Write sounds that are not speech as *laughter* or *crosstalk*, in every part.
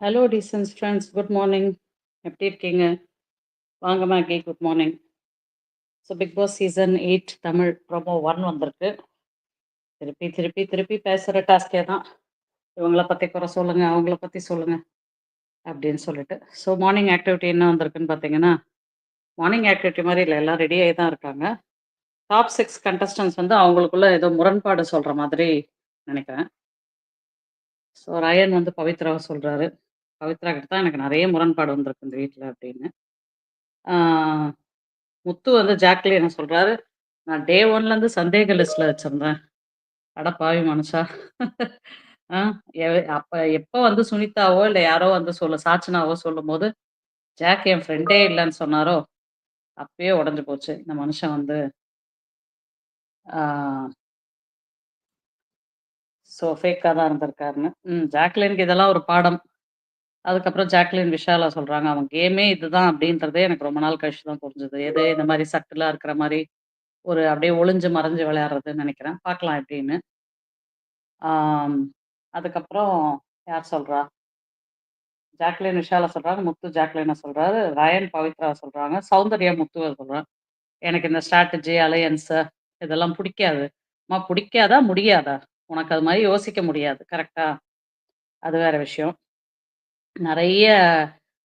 Hello டீசன்ஸ் friends good morning எப்படி இருக்கீங்க? வாங்க Maggie good morning so Bigg Boss season eight Tamil promo one வந்திருக்கு. திருப்பி திருப்பி திருப்பி பேசுகிற டாஸ்கே தான். இவங்கள பற்றி குறை சொல்லுங்கள் அவங்கள பற்றி சொல்லுங்கள் அப்படின்னு சொல்லிட்டு. ஸோ மார்னிங் ஆக்டிவிட்டி என்ன வந்திருக்குன்னு பார்த்தீங்கன்னா மார்னிங் ஆக்டிவிட்டி மாதிரி இல்லை எல்லாம் ரெடியாகி தான் இருக்காங்க. டாப் சிக்ஸ் கண்டஸ்டன்ஸ் வந்து அவங்களுக்குள்ள ஏதோ முரண்பாடு சொல்கிற மாதிரி நினைக்கிறேன். ஸோ ரயன் வந்து பவித்ராவை சொல்கிறாரு பவித்ரா கிட்ட தான் எனக்கு நிறைய முரண்பாடு வந்திருக்கு இந்த வீட்டில் அப்படின்னு. முத்து வந்து ஜாக்லி என்ன சொல்கிறாரு நான் டே ஒன்லேருந்து சந்தேக லிஸ்ட்டில் வச்சுருந்தேன். அட பாவி மனுஷா. ஆ, எப்போ வந்து சுனிதாவோ இல்லை யாரோ வந்து சொல்ல சாச்சனாவோ சொல்லும் போது ஜாக் என் ஃப்ரெண்டே இல்லைன்னு சொன்னாரோ அப்பயே உடஞ்சு போச்சு. இந்த மனுஷன் வந்து ஸோ ஃபேக்காக தான் இருந்திருக்காருன்னு. ம் ஜாக்லினுக்கு இதெல்லாம் ஒரு பாடம். அதுக்கப்புறம் ஜாக்லின் விஷாலா சொல்றாங்க அவன் கேமே இதுதான் அப்படின்றதே எனக்கு ரொம்ப நாள் கழிச்சு தான் புரிஞ்சுது. எது இந்த மாதிரி சட்டிலா இருக்கிற மாதிரி ஒரு அப்படியே ஒளிஞ்சு மறைஞ்சு விளையாடுறதுன்னு நினைக்கிறேன். பார்க்கலாம் எப்படின்னு. அதுக்கப்புறம் யார் சொல்றா? ஜாக்லின் விஷாலா சொல்றாங்க முத்து ஜாக்லினை சொல்றாரு ரயன் பவித்ரா சொல்றாங்க சௌந்தர்யா முத்துவை சொல்றாங்க. எனக்கு இந்த ஸ்ட்ராட்டஜி அலையன்ஸ் இதெல்லாம் பிடிக்காது. அம்மா பிடிக்காதா? முடியாதா? உனக்கு அது மாதிரி யோசிக்க முடியாது. கரெக்டா அது வேற விஷயம். நிறைய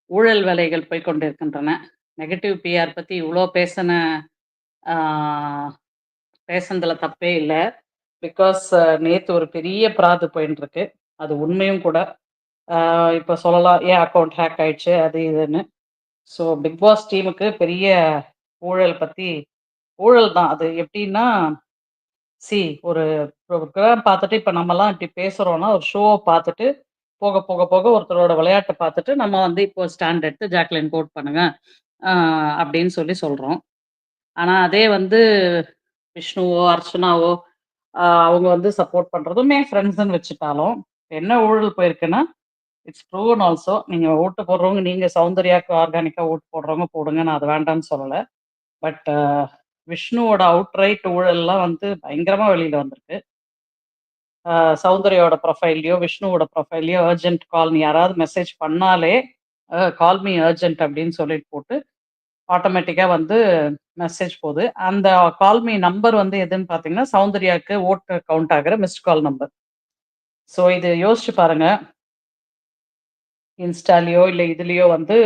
ஊழல் வேலைகள் போய் கொண்டிருக்கின்றன. நெகட்டிவ் பிஆர் பத்தி இவ்வளோ பேசின பேசுனதுல தப்பே இல்லை. பிகாஸ் நேத்து ஒரு பெரிய பிராது போயின்னு இருக்கு அது உண்மையும் கூட. இப்போ சொல்லலாம் ஏன் அக்கௌண்ட் ஹேக் ஆயிடுச்சு அது இதுன்னு. ஸோ பிக் பாஸ் டீமுக்கு பெரிய ஊழல் பத்தி ஊழல் தான். அது எப்படின்னா சி ஒரு ப்ரோக்ராம் பார்த்துட்டு இப்போ நம்மலாம் இப்படி பேசுகிறோன்னா ஒரு ஷோவை பார்த்துட்டு போக போக போக ஒருத்தரோட விளையாட்டை பார்த்துட்டு நம்ம வந்து இப்போ ஸ்டாண்ட் எடுத்து ஜாக்லின் கோட் பண்ணுங்க. அப்படின்னு சொல்லி சொல்கிறோம் ஆனால் அதே வந்து விஷ்ணுவோ அர்ச்சனாவோ அவங்க வந்து சப்போர்ட் பண்ணுறதுமே ஃப்ரெண்ட்ஸ்ன்னு வச்சுட்டாலும் என்ன ஊழல் போயிருக்குன்னா இட்ஸ் ப்ரூவன் ஆல்சோ நீங்கள் ஓட்டு போடுறவங்க நீங்கள் சௌந்தர்யாக்கு ஆர்கானிக்காக ஓட்டு போடுறவங்க போடுங்க. நான் அது வேண்டாம்னு சொல்லலை. பட் விஷ்ணுவோட அவுட் ரைட் ஊழல்லாம் வந்து பயங்கரமாக வெளியில் வந்திருக்கு. சௌந்தரியோட ப்ரொஃபைல்லையோ விஷ்ணுவோட ப்ரொஃபைல்லையோ அர்ஜென்ட் கால்னு யாராவது மெசேஜ் பண்ணாலே கால் மீ அர்ஜென்ட் அப்படின்னு சொல்லிட்டு போட்டு ஆட்டோமேட்டிக்காக வந்து மெசேஜ் போகுது. அந்த கால் மீ நம்பர் வந்து எதுன்னு பார்த்தீங்கன்னா சௌந்தர்யாக்கு ஓட்டு கவுண்ட் ஆகுற மிஸ்ட் கால் நம்பர் ஸோ இது யோசிச்சு பாருங்க. இன்ஸ்டாலேயோ இல்லை இதுலேயோ வந்து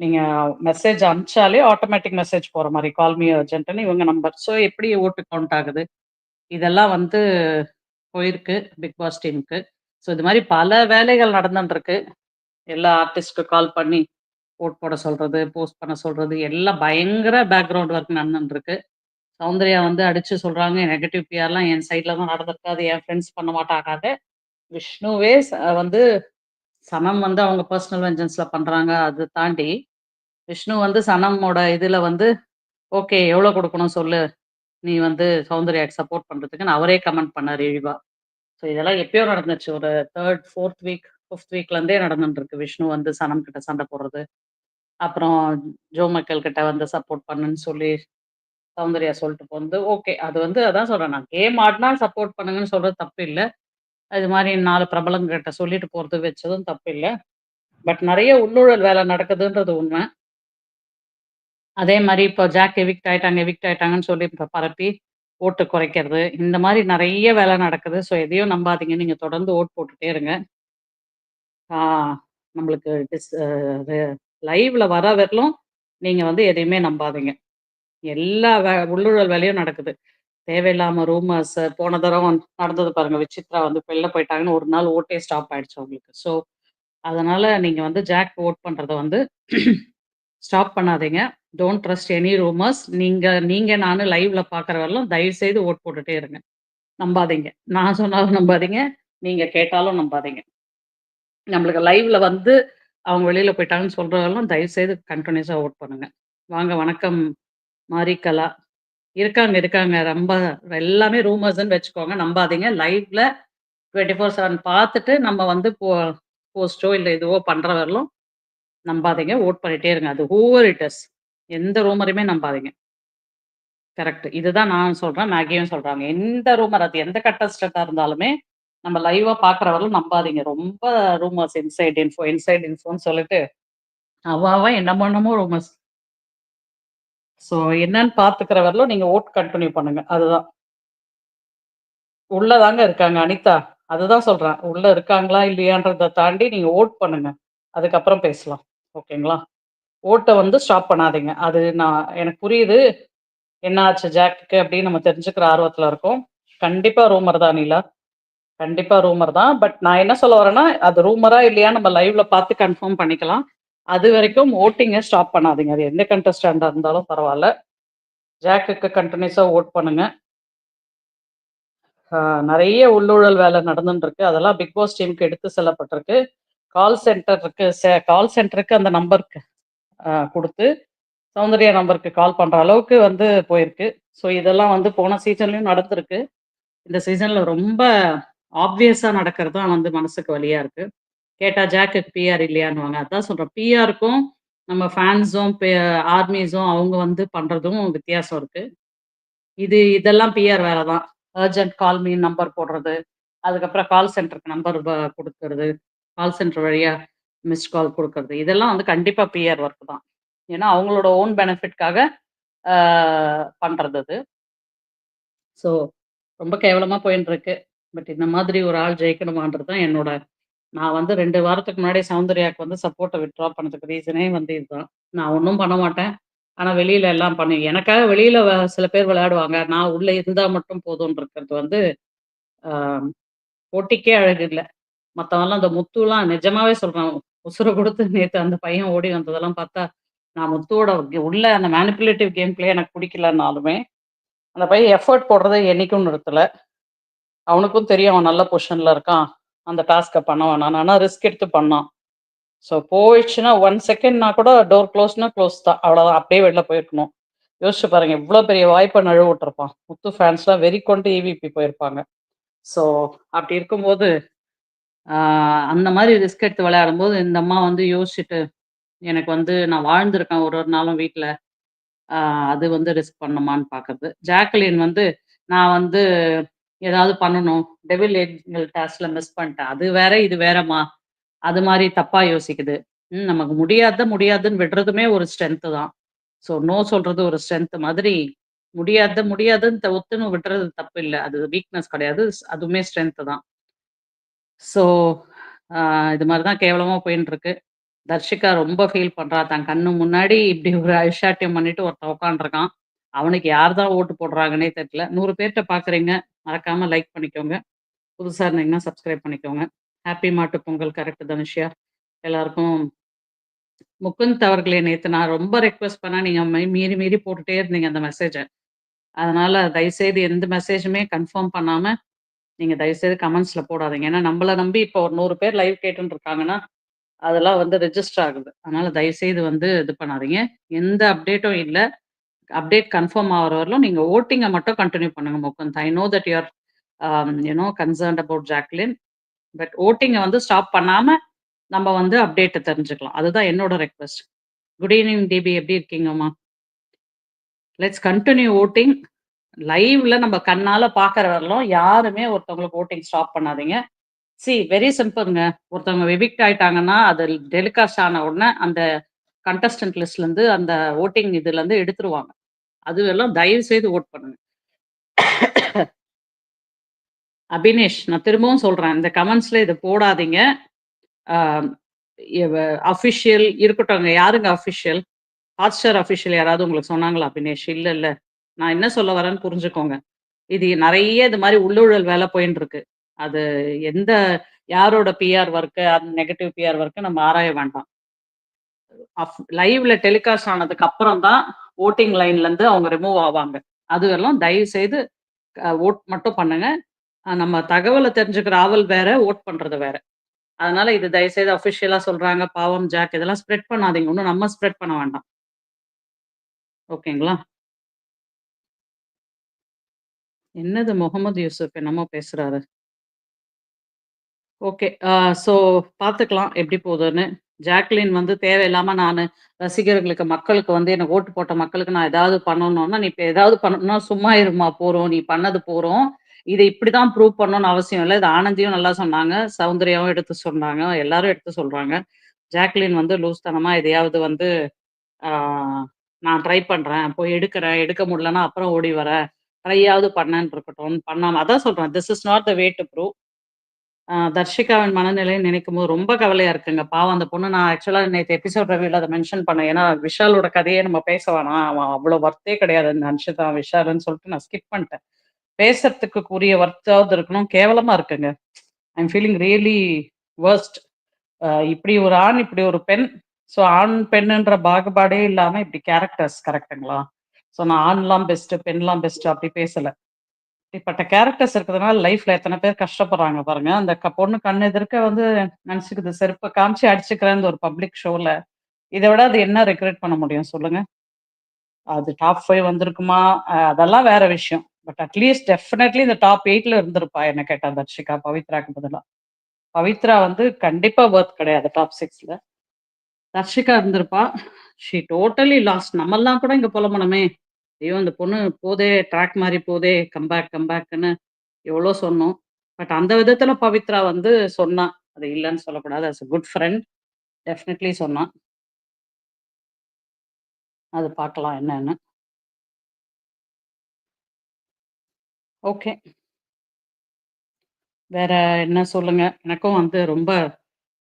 நீங்கள் மெசேஜ் அனுப்பிச்சாலே ஆட்டோமேட்டிக் மெசேஜ் போகிற மாதிரி கால் மீ அர்ஜென்ட்னு இவங்க நம்பர் ஸோ எப்படி ஓட்டு கவுண்ட் ஆகுது? இதெல்லாம் வந்து போயிருக்கு பிக் பாஸ் டீமுக்கு ஸோ இது மாதிரி பல வேலைகள் நடந்துட்டுருக்கு. எல்லா ஆர்டிஸ்ட்க்கு கால் பண்ணி போட் போட சொல்றது போஸ்ட் பண்ண சொல்றது எல்லாம் பயங்கர பேக்ரவுண்ட் ஒர்க் நடந்துட்டுருக்கு. சௌந்தர்யா வந்து அடிச்சு சொல்றாங்க நெகட்டிவ் பிஆர்லாம் என் சைட்ல தான் நடந்திருக்காது என் ஃப்ரெண்ட்ஸ் பண்ண மாட்டாங்க. விஷ்ணுவே ச- வந்து சனம் வந்து அவங்க பர்சனல் வெஞ்சன்ஸ்ல பண்றாங்க அது தாண்டி விஷ்ணு வந்து சனமோட இதுல வந்து ஓகே எவ்வளோ கொடுக்கணும் சொல்லு நீ வந்து சௌந்தர்யாக்கு சப்போர்ட் பண்றதுக்குன்னு அவரே கமெண்ட் பண்ணார் இழிவா. ஸோ இதெல்லாம் எப்பயோ நடந்துச்சு. ஒரு தேர்ட் ஃபோர்த் வீக் ஃபிஃப்த் வீக்லேருந்தே நடந்துட்டுருக்கு நடந்துட்டு விஷ்ணு வந்து சனம் கிட்ட சண்டை போடுறது. அப்புறம் ஜோ மக்கள் கிட்ட வந்து சப்போர்ட் பண்ணுன்னு சொல்லி சௌந்தர்யா சொல்லிட்டு வந்து ஓகே அது வந்து அதான் சொல்றேன். நான் கேம் ஆடினா சப்போர்ட் பண்ணுங்கன்னு சொல்றது தப்பு இல்லை. அது மாதிரி நாலு பிரபலங்கிட்ட சொல்லிட்டு போறது வச்சதும் தப்பு இல்லை. பட் நிறைய உள்ளூழல் வேலை நடக்குதுன்றது உண்மை. அதே மாதிரி இப்போ ஜாக் எவிக்ட் ஆயிட்டாங்க எவிக்ட் ஆயிட்டாங்கன்னு சொல்லி இப்போ பரப்பி ஓட்டு குறைக்கிறது இந்த மாதிரி நிறைய வேலை நடக்குது. ஸோ எதையும் நம்பாதீங்க. நீங்கள் தொடர்ந்து ஓட் போட்டுட்டே இருங்க. நம்மளுக்கு டிஸ் லைவ்ல வர வரலும் நீங்கள் வந்து எதையுமே நம்பாதீங்க. எல்லா வே- உள்ளூழல் வேலையும் நடக்குது. தேவையில்லாம ரூமர்ஸ் போன தடவை நடந்தது பாருங்க. விசித்ரா வந்து வெளில போயிட்டாங்கன்னு ஒரு நாள் ஓட்டே ஸ்டாப் ஆயிடுச்சு அவங்களுக்கு. ஸோ அதனால நீங்கள் வந்து ஜாக் ஓட் பண்ணுறத வந்து ஸ்டாப் பண்ணாதீங்க. டோன்ட் ட்ரஸ்ட் எனி ரூமர்ஸ் நீங்க நீங்க நானும் லைவ்ல பாக்குற வரலாம் தயவு செய்து ஓட் போட்டுட்டே இருங்க. நம்பாதீங்க. நான் சொன்னாலும் நம்பாதீங்க. நீங்க கேட்டாலும் நம்பாதீங்க. நம்மளுக்கு லைவ்ல வந்து அவங்க வெளியில போயிட்டாங்கன்னு சொல்றவங்களும் தயவு செய்து கண்டினியூஸா ஓட் பண்ணுங்க. வாங்க வணக்கம். மாரிகலா இருக்காங்க இருக்காங்க. ரொம்ப எல்லாமே ரூமர்ஸ்ன்னு வச்சுக்கோங்க. நம்பாதீங்க. லைவ்ல டுவெண்ட்டி ஃபோர் செவன் பார்த்துட்டு நம்ம வந்து போ போஸ்டோ இல்லை இதுவோ பண்ற வரலும் நம்பாதீங்க ஓட் பண்ணிட்டே இருங்க அது ஹூவர் இட்டஸ் எந்த ரூமரையுமே நம்பாதீங்க கரெக்ட் இதுதான் நான் சொல்றேன் மேகியும் சொல்றாங்க எந்த ரூமர் அது எந்த கட்டஸ்டண்டா இருந்தாலுமே நம்ம லைவா பார்க்குற நம்பாதீங்க. ரொம்ப ரூமர்ஸ் இன்சைட் இன்ஃபோ, இன்சைட் இன்ஃபோன்னு சொல்லிட்டு, அவாவா என்ன என்னமோ என்னமோ ரூமர்ஸ். ஸோ என்னன்னு பார்த்துக்கிற வரலும் நீங்க ஓட் கண்டினியூ பண்ணுங்க. அதுதான். உள்ளதாங்க இருக்காங்க அனிதா. அதுதான் சொல்றேன். உள்ள இருக்காங்களா இல்லையான்றதை தாண்டி நீங்க ஓட் பண்ணுங்க. அதுக்கப்புறம் பேசலாம். ஓகேங்களா? ஓட்டை வந்து ஸ்டாப் பண்ணாதீங்க. அது நான் எனக்கு புரியுது. என்ன ஆச்சு ஜாக்குக்கு அப்படின்னு நம்ம தெரிஞ்சுக்கிற ஆர்வத்தில் இருக்கோம். கண்டிப்பாக ரூமர் தான் நிலா. கண்டிப்பாக ரூமர் தான். பட் நான் என்ன சொல்ல வரேன்னா, அது ரூமரா இல்லையா நம்ம லைவ்ல பார்த்து கன்ஃபார்ம் பண்ணிக்கலாம். அது வரைக்கும் ஓட்டிங்கை ஸ்டாப் பண்ணாதீங்க. அது எந்த கண்டஸ்டன்ட்டா இருந்தாலும் பரவாயில்ல ஜாக்குக்கு கண்டினியூஸாக ஓட் பண்ணுங்க. நிறைய உள்ளூழல் வேலை நடந்துட்டு இருக்கு. அதெல்லாம் பிக் பாஸ் டீமுக்கு எடுத்து செல்லப்பட்டிருக்கு. கால் சென்டர் இருக்கு. கால் சென்டருக்கு அந்த நம்பருக்கு கொடுத்து குடுத்து, சௌந்தர்யா நம்பருக்கு கால் பண்ற அளவுக்கு வந்து போயிருக்கு. ஸோ இதெல்லாம் வந்து போன சீசன்லயும் நடந்திருக்கு. இந்த சீசன்ல ரொம்ப ஆப்வியஸா நடக்கிறது தான் வந்து மனசுக்கு வழியா இருக்கு. கேட்டா ஜாக்கு பிஆர் இல்லையான்னுவாங்க. அதான் சொல்றேன். பிஆருக்கும் நம்ம ஃபேன்ஸும், ஆர்மிஸும் அவங்க வந்து பண்றதும் வித்தியாசம் இருக்கு. இது இதெல்லாம் பிஆர் வேலை தான். அர்ஜென்ட் கால் மீ நம்பர் போடுறது. அதுக்கப்புறம் கால் சென்டருக்கு நம்பர் கொடுக்கறது கால் சென்டர் வழியா மிஸ்ட் கால் கொடுக்கறது இதெல்லாம் வந்து கண்டிப்பா பிஆர் ஒர்க் தான். ஏன்னா அவங்களோட ஓன் பெனிஃபிட்காக பண்றது அது. ஸோ ரொம்ப கேவலமா போயின்ருக்கு. பட் இந்த மாதிரி ஒரு ஆள் ஜெயிக்கணுமான்றது தான் என்னோட நான் வந்து ரெண்டு வாரத்துக்கு முன்னாடி சௌந்தர்யாக்கு வந்து சப்போர்ட்டை வித்ட்ரா பண்ணதுக்கு ரீசனே வந்து இதுதான். நான் ஒன்றும் பண்ண மாட்டேன். ஆனால் வெளியில எல்லாம் பண்ணி எனக்காக வெளியில சில பேர் விளையாடுவாங்க. நான் உள்ள இருந்தால் மட்டும் போதும்ன்னு இருக்கிறது வந்து போட்டிக்கே அழகு இல்லை மற்றவெல்லாம் அந்த முத்துலாம் நிஜமாவே சொல்றான் உசுர கொடுத்து நேற்று அந்த பையன் ஓடி வந்ததெல்லாம் பார்த்தா, நான் முத்துவோட உள்ள அந்த மேனிப்புலேட்டிவ் கேம் பிளே எனக்கு பிடிக்கலனாலுமே, அந்த பையன் எஃபோர்ட் போடுறதே என்னைக்கும் நிறுத்தல. அவனுக்கும் தெரியும் அவன் நல்ல பொசிஷன்ல இருக்கான். அந்த டாஸ்க்கை பண்ண நான் ஆனால் ரிஸ்க் எடுத்து பண்ணான். ஸோ போயிடுச்சுன்னா ஒன் செகண்ட்னா கூட டோர் க்ளோஸ்னா க்ளோஸ் தான். அவ்வளோதான். அப்படியே வெளில போயிருக்கணும். யோசிச்சு பாருங்க. இவ்வளோ பெரிய வாய்ப்பை நழுவு விட்டுருப்பான். முத்து ஃபேன்ஸ்லாம் வெறி கொண்டு ஈவிபி போயிருப்பாங்க. ஸோ அப்படி இருக்கும்போது, அந்த மாதிரி ரிஸ்க் எடுத்து விளையாடும்போது, இந்த அம்மா வந்து யோசிச்சுட்டு, எனக்கு வந்து நான் வாழ்ந்திருக்கேன் ஒரு ஒரு நாளும் வீட்டில் அது வந்து ரிஸ்க் பண்ணுமான்னு பார்க்கறது. ஜாக்லின் வந்து நான் வந்து ஏதாவது பண்ணணும். டெவில் ஏஞ்சல் டாஸ்க்ல மிஸ் பண்ணிட்டேன். அது வேற, இது வேறம்மா. அது மாதிரி தப்பா யோசிக்குது. ம் நமக்கு முடியாத முடியாதுன்னு விடுறதுமே ஒரு ஸ்ட்ரென்த்து தான். ஸோ நோ சொல்றது ஒரு ஸ்ட்ரென்த் மாதிரி, முடியாத முடியாதுன்னு ஒத்துன்னு விடுறது தப்பு இல்லை அது வீக்னஸ் கிடையாது. அதுவுமே ஸ்ட்ரென்த்து தான். ஸோ ஆ இது மாதிரி தான் போயின் இருக்கு தர்ஷிகா ரொம்ப ஃபீல் பண்றா. தன் கண்ணு முன்னாடி இப்படி ஒரு ஐஷாட்டியம் பண்ணிட்டு ஒருத்தன் உட்காந்துருக்கான். அவனுக்கு யார் தான் ஓட்டு போடுறாங்கன்னே தெரியல. நூறு பேர்ட்ட பார்க்குறீங்க. மறக்காம லைக் பண்ணிக்கோங்க. புதுசா இருந்தீங்கன்னா சப்ஸ்கிரைப் பண்ணிக்கோங்க. ஹாப்பி மாட்டு பொங்கல் கரெக்ட் தனுஷ்யா. எல்லாருக்கும் முகுந்த் அவர்களே நேத்து நான் ரொம்ப ரெக்வெஸ்ட் பண்ணா, நீங்க மீறி மீறி போட்டுட்டே இருந்தீங்க அந்த மெசேஜ. அதனால தயவுசெய்து எந்த மெசேஜுமே கன்ஃபார்ம் பண்ணாம, நீங்கள் தயவுசெய்து கமெண்ட்ஸில் போடாதீங்க. ஏன்னா நம்மள நம்பி இப்போ ஒரு நூறு பேர் லைவ் கேட்டுன்னு இருக்காங்கன்னா, அதெல்லாம் வந்து ரெஜிஸ்டர் ஆகுது. அதனால தயவுசெய்து வந்து இது பண்ணாதீங்க. எந்த அப்டேட்டும் இல்லை அப்டேட் கன்ஃபார்ம் ஆகிற வரலும் நீங்கள் வோட்டிங்க மட்டும் கண்டினியூ பண்ணுங்க Mukund I know that you you know concerned about Jacqueline. But ஓட்டிங்கை வந்து ஸ்டாப் பண்ணாமல் நம்ம வந்து அப்டேட்டை தெரிஞ்சுக்கலாம். அதுதான் என்னோட ரெக்வெஸ்ட். குட் ஈவினிங் டிபி எப்படி இருக்கீங்கம்மா? Let's continue voting. லைவ்ல நம்ம கண்ணால பாக்குற வரலும் யாருமே ஒருத்தவங்களுக்கு வோட்டிங் ஸ்டாப் பண்ணாதீங்க. சி வெரி சிம்பிள்ங்க. ஒருத்தவங்க எவிக்ட் ஆயிட்டாங்கன்னா, அது டெலிகாஸ்ட் ஆன உடனே அந்த கண்டஸ்டன்ட் லிஸ்ட்லருந்து அந்த வோட்டிங் இதுலருந்து எடுத்துருவாங்க. அதுவெல்லாம் தயவு செய்து வோட் பண்ணுங்க. அபினேஷ் நான் திரும்பவும் சொல்றேன். இந்த கமெண்ட்ஸ்ல இதை போடாதீங்க. அஃபிஷியல் இருக்கட்டும் யாருங்க அஃபிஷியல்? ஹாட்ஸ்டார் அஃபிஷியல் யாராவது உங்களுக்கு சொன்னாங்களா அபினேஷ்? இல்ல இல்ல நான் என்ன சொல்ல வரேன்னு புரிஞ்சுக்கோங்க. இது நிறைய இது மாதிரி உள்ளூழல் போயின்னு போயின்ருக்கு. அது எந்த யாரோட பிஆர் ஒர்க்கு அந்த நெகட்டிவ் பிஆர் ஒர்க்கு நம்ம ஆராய வேண்டாம். அஃப் லைவ்ல டெலிகாஸ்ட் ஆனதுக்கு அப்புறம் தான் வோட்டிங் லைன்லருந்து அவங்க ரிமூவ் ஆவாங்க. அதுவெல்லாம் தயவு செய்து ஓட் வோட் மட்டும் பண்ணுங்க. நம்ம தகவலை தெரிஞ்சுக்கிற ஆவல் வேற, வோட் பண்றது வேற. அதனால இது தயவு செய்து அஃபிஷியலா சொல்றாங்க, பாவம் ஜாக் இதெல்லாம் ஸ்ப்ரெட் பண்ணாதீங்க. இன்னும் நம்ம ஸ்ப்ரெட் பண்ண வேண்டாம். ஓகேங்களா? என்னது முகமது யூசுப் என்னமோ பேசுறாரு. ஓகே. ஸோ பார்த்துக்கலாம் எப்படி போதுன்னு. ஜாக்லின் வந்து தேவையில்லாம நான் ரசிகர்களுக்கு, மக்களுக்கு வந்து எனக்கு ஓட்டு போட்ட மக்களுக்கு நான் ஏதாவது பண்ணணும்னா, நீ இப்போ ஏதாவது பண்ணணும்னா சும்மா இருமா போறோம். நீ பண்ணது போறோம். இப்படி இப்படிதான் ப்ரூவ் பண்ணணும்னு அவசியம் இல்லை இது ஆனந்தியும் நல்லா சொன்னாங்க. சௌந்தர்யாவும் எடுத்து சொன்னாங்க. எல்லாரும் எடுத்து சொல்றாங்க. ஜாக்லின் வந்து லூஸ்தனமா எதையாவது வந்து நான் ட்ரை பண்றேன். போய் எடுக்கிறேன். எடுக்க முடியலன்னா அப்புறம் ஓடி வரேன். ட்ரையாவது பண்ணேன்னு இருக்கட்டும். பண்ணாம அதான் சொல்றேன். This is not the way to prove. ஆ தர்ஷிகாவின் நினைக்கும் போது ரொம்ப கவலையா இருக்குங்க. பாவம் அந்த பொண்ணு நான் ஆக்சுவலா நேற்று எபிசோட் ரிவ்யூல அதை மென்ஷன் பண்ணேன். ஏன்னா, விஷாலோட கதையே நம்ம பேச வேணாம். அவன் அவ்வளோ ஒர்த்தே கிடையாது. இந்த அன்ஷிதா, விஷாலுன்னு சொல்லிட்டு நான் ஸ்கிப் பண்ணிட்டேன். பேசுறதுக்கு கூறிய ஒர்த்தாவது இருக்கணும். கேவலமா இருக்குங்க. I am feeling really worst இப்படி ஒரு ஆண், இப்படி ஒரு பெண். ஸோ ஆண், பெண்ணுன்ற பாகுபாடே இல்லாம இப்படி கேரக்டர்ஸ் கரெக்ட்டுங்களா? ஸோ நான் ஆண்லாம் பெஸ்ட்டு, பெண்லாம் பெஸ்ட்டு அப்படி பேசல. இப்படிப்பட்ட கேரக்டர்ஸ் இருக்கிறதுனால லைஃப்ல எத்தனை பேர் கஷ்டப்படுறாங்க பாருங்க. அந்த க பொண்ணு கண்ணு எதிர்க்க வந்து நெனச்சுக்குது. செருப்பை காமிச்சு அடிச்சுக்கிறேன்னு ஒரு பப்ளிக் ஷோல. இதை விட அது என்ன ரெக்ரெட் பண்ண முடியும் சொல்லுங்க? அது டாப் ஃபைவ் வந்திருக்குமா? அதெல்லாம் வேற விஷயம். பட் அட்லீஸ்ட் டெஃபினெட்லி இந்த டாப் எயிட்ல இருந்திருப்பா என்ன கேட்டா தர்ஷிகா, பவித்ராக்கு பதிலா. பவித்ரா வந்து கண்டிப்பா ஒர்த் கிடையாது டாப் சிக்ஸ்ல தர்ஷிகா இருந்திருப்பா. She totally lost. நம்மெல்லாம் கூட இங்க புலம்புனோமே! ஐயோ! அந்த பொண்ணு போதே ட்ராக் மாதிரி போதே, கம்பேக் கம்பேக்னு எவ்வளோ சொன்னோம். பட் அந்த விதத்துல பவித்ரா வந்து சொன்னா. அது இல்லைன்னு சொல்லக்கூடாது. As a good friend definitely சொன்னான் அது பார்க்கலாம் என்னன்னு. ஓகே. வேற என்ன சொல்லுங்க? எனக்கும் வந்து ரொம்ப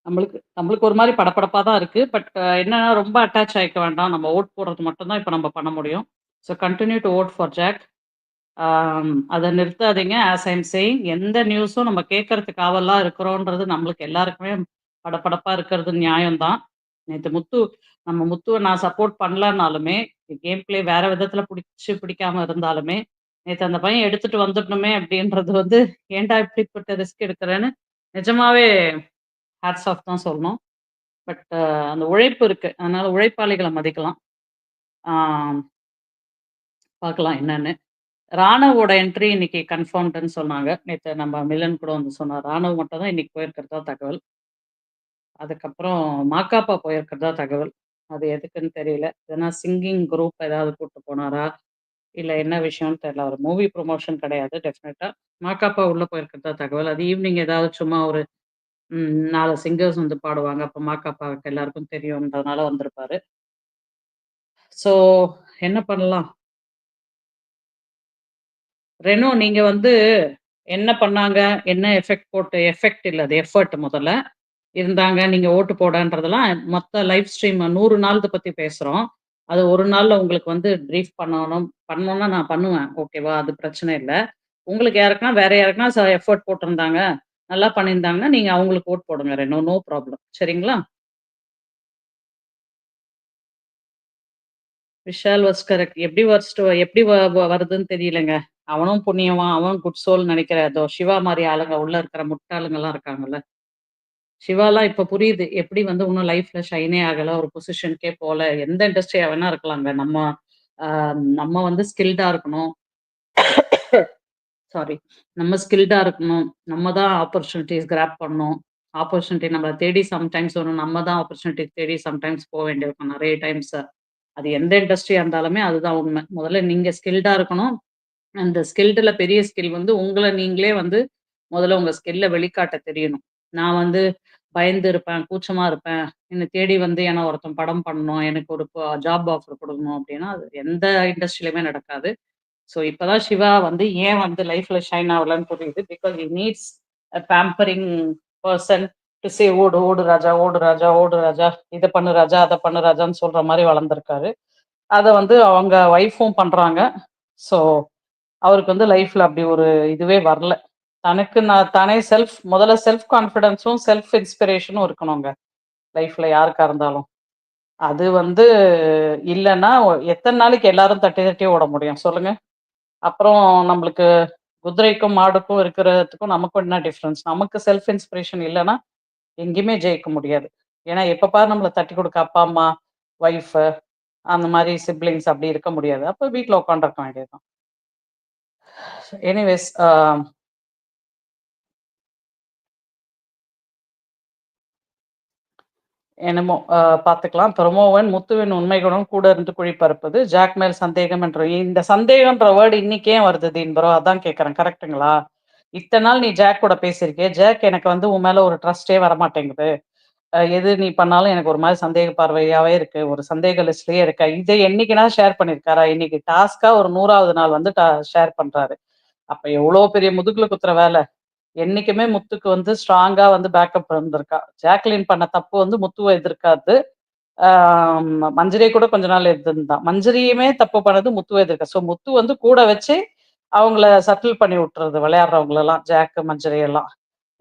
நம்மளுக்கு நம்மளுக்கு ஒரு மாதிரி படபடப்பா தான் இருக்கு. பட் என்னன்னா ரொம்ப அட்டாச் ஆயிக்க வேண்டாம். நம்ம வோட் போடுறது மட்டும்தான் இப்போ நம்ம பண்ண முடியும். So continue to vote for Jack. அதை நிறுத்தாதீங்க. ஆஸ் ஐம் சேயிங் எந்த நியூஸும் நம்ம கேட்கறதுக்கு ஆவலாக இருக்கிறோன்றது நம்மளுக்கு எல்லாருக்குமே படப்படப்பாக இருக்கிறது நியாயம்தான் நேற்று முத்து நம்ம முத்துவை நான் சப்போர்ட் பண்ணலனாலுமே, கேம் பிளே வேற விதத்தில் பிடிச்சி பிடிக்காம இருந்தாலுமே, நேற்று அந்த பையன் எடுத்துட்டு வந்துடணுமே அப்படின்றது வந்து ஏண்டா இப்படிப்பட்ட ரிஸ்க் எடுக்கிறேன்னு நிஜமாவே ஹேட்ஸ் ஆஃப் தான் சொல்லணும். பட் uh, அந்த உழைப்பு இருக்கு. அதனால உழைப்பாளிகளை மதிக்கலாம். பார்க்கலாம் என்னன்னு. ராணவோட என்ட்ரி இன்னைக்கு கன்ஃபார்ம்டுன்னு சொன்னாங்க. நேற்று நம்ம மிலன் கூட வந்து சொன்னார். ராணவ் மட்டும் தான் இன்னைக்கு போயிருக்கிறதா தகவல். அதுக்கப்புறம் மாக்காப்பா போயிருக்கிறதா தகவல். அது எதுக்குன்னு தெரியல. எதனா சிங்கிங் குரூப் ஏதாவது கூட்டு போனாரா? இல்லை என்ன விஷயம்னு தெரியல. ஒரு மூவி ப்ரொமோஷன் கிடையாது டெஃபினட்டாக மாக்காப்பா உள்ளே போயிருக்கிறதா தகவல். அது ஈவினிங் ஏதாவது சும்மா ஒரு நாலு சிங்கர்ஸ் வந்து பாடுவாங்க. அப்போ மாக்காப்பாவுக்கு எல்லாருக்கும் தெரியும்ன்றதுனால வந்திருப்பாரு. ஸோ என்ன பண்ணலாம்? ரெனோ நீங்க வந்து என்ன பண்ணாங்க? என்ன எஃபெக்ட் போட்டு எஃபெக்ட் இல்லை அது எஃபோர்ட் முதல்ல. இருந்தாங்க. நீங்க ஓட்டு போடன்றதெல்லாம் மொத்த லைவ் ஸ்ட்ரீம் 100 நாள்த பத்தி பேசுறோம். அது ஒரு நாள்ல உங்களுக்கு வந்து ப்ரீஃப் பண்ணணும். பண்ணணும்னா நான் பண்ணுவேன். ஓகேவா? அது பிரச்சனை இல்லை உங்களுக்கு யாருக்குன்னா வேற யாருக்குன்னா ச போட்டிருந்தாங்க. நல்லா பண்ணியிருந்தாங்கன்னா, நீங்க அவங்களுக்கு ஓட்டு போடுங்க ரெனோ. No problem. சரிங்களா? Vishal was correct. எப்படி வொர்ஸ்ட் எப்படி வ வ வருதுன்னு தெரியலங்க. அவனும் புண்ணியவான். அவன் குட் சோல் நினைக்கிற ஏதோ சிவா மாரி ஆளுங்க உள்ள இருக்கிற முட்டாளுங்கலாம் இருக்காங்கல்ல. சிவாலாம் இப்ப புரியுது. எப்படி வந்து இன்னும் லைஃப்ல ஷைனே ஆகல. ஒரு பொசிஷனுக்கே போல. எந்த இண்டஸ்ட்ரியா வேணா இருக்கலாங்க. நம்ம நம்ம வந்து ஸ்கில்டா இருக்கணும். சாரி. நம்ம ஸ்கில்டா இருக்கணும். நம்ம தான் ஆப்பர்ச்சுனிட்டிஸ் கிராப் பண்ணணும். ஆப்பர்ச்சுனிட்டி நம்மளை தேடி சம்டைம்ஸ் வரும். நம்ம தான் ஆப்பர்ச்சுனிட்டி தேடி சம்டைம்ஸ் போக வேண்டியிருக்கும் நிறைய டைம்ஸ். அது எந்த இண்டஸ்ட்ரியா இருந்தாலுமே அதுதான் உண்மை. முதல்ல நீங்க ஸ்கில்டா இருக்கணும். அந்த ஸ்கில்டுல பெரிய ஸ்கில் வந்து உங்களை நீங்களே வந்து முதல்ல உங்க ஸ்கில்ல வெளிக்காட்ட தெரியணும். நான் வந்து பயந்து இருப்பேன், கூச்சமா இருப்பேன். என்னை தேடி வந்து ஏன்னா ஒருத்தன் படம் பண்ணணும். எனக்கு ஒரு ஜாப் ஆஃபர் கொடுக்கணும் அப்படின்னா, அது எந்த இண்டஸ்ட்ரியிலுமே நடக்காது. ஸோ இப்போதான் சிவா வந்து ஏன் வந்து லைஃப்ல ஷைன் ஆகலன்னு புரியுது. Because he needs a pampering person to say ஓடு, ஓடு ராஜா, ஓடு ராஜா, ஓடு ராஜா. இதை பண்ணு ராஜா, அதை பண்ணு ராஜான்னு சொல்ற மாதிரி வளர்ந்துருக்காரு அதை வந்து அவங்க ஒய்ஃபும் பண்றாங்க. ஸோ அவருக்கு வந்து லைஃப்ல அப்படி ஒரு இதுவே வரல. தனக்கு நான் தானே செல்ஃப் முதல்ல செல்ஃப் கான்ஃபிடென்ஸும் செல்ஃப் இன்ஸ்பிரேஷனும் இருக்கணுங்க. லைஃப்ல யாருக்கா இருந்தாலும். அது வந்து இல்லைன்னா எத்தனை நாளைக்கு எல்லாரும் தட்டி தட்டி ஓட முடியும் சொல்லுங்க? அப்புறம் நம்மளுக்கு குதிரைக்கும், மாடுக்கும் இருக்கிறதுக்கும் நமக்கும் என்ன டிஃப்ரென்ஸ் நமக்கு செல்ஃப் இன்ஸ்பிரேஷன் இல்லைன்னா எங்கேயுமே ஜெயிக்க முடியாது. ஏன்னா எப்போ பாரு நம்மள தட்டி கொடுக்க அப்பா, அம்மா, ஒய்ஃபு அந்த மாதிரி சிப்ளிங்ஸ் அப்படி இருக்க முடியாது. அப்போ வீட்டில் உட்காந்துருக்க வேண்டியது தான். எனிவேஸ் um, என்னமோ பார்த்துக்கலாம். பிரமோவன் முத்துவின் உண்மைகளும் கூட இருந்து குழி பறிப்பது. ஜாக் மேல் சந்தேகம் என்ற இந்த சந்தேகம்ன்ற வேர்டு இன்னைக்கு ஏன் வருது தீன் ப்ரோ? அதான் கேட்குறேன் கரெக்ட்டுங்களா? இத்தனை நாள் நீ ஜாக் கூட பேசியிருக்கே ஜாக் எனக்கு வந்து உன் மேல ஒரு ட்ரஸ்டே வரமாட்டேங்குது எது நீ பண்ணாலும் எனக்கு ஒரு மாதிரி சந்தேக பார்வையாவே இருக்கு ஒரு சந்தேக லிஸ்ட்லயே இருக்க இதை என்னைக்குனா ஷேர் பண்ணிருக்காரா இன்னைக்கு டாஸ்கா ஒரு நூறாவது நாள் வந்து ஷேர் பண்றாரு அப்ப எவ்வளவு பெரிய முதுகுல குத்துற வேலை? என்னைக்குமே முத்துக்கு வந்து ஸ்ட்ராங்கா வந்து பேக்கப் இருந்திருக்கா. ஜாக்லின் பண்ண தப்பு வந்து முத்துவை எதிர்க்காது. ஆஹ் மஞ்சரியை கூட கொஞ்ச நாள் எதிர்ந்தான் மஞ்சரியுமே தப்பு பண்ணது முத்துவை எதிர்க்கா. ஸோ முத்து வந்து கூட வச்சு அவங்கள சட்டில் பண்ணி விட்டுறது விளையாடுறவங்களெல்லாம் ஜாக்கு மஞ்சரி எல்லாம்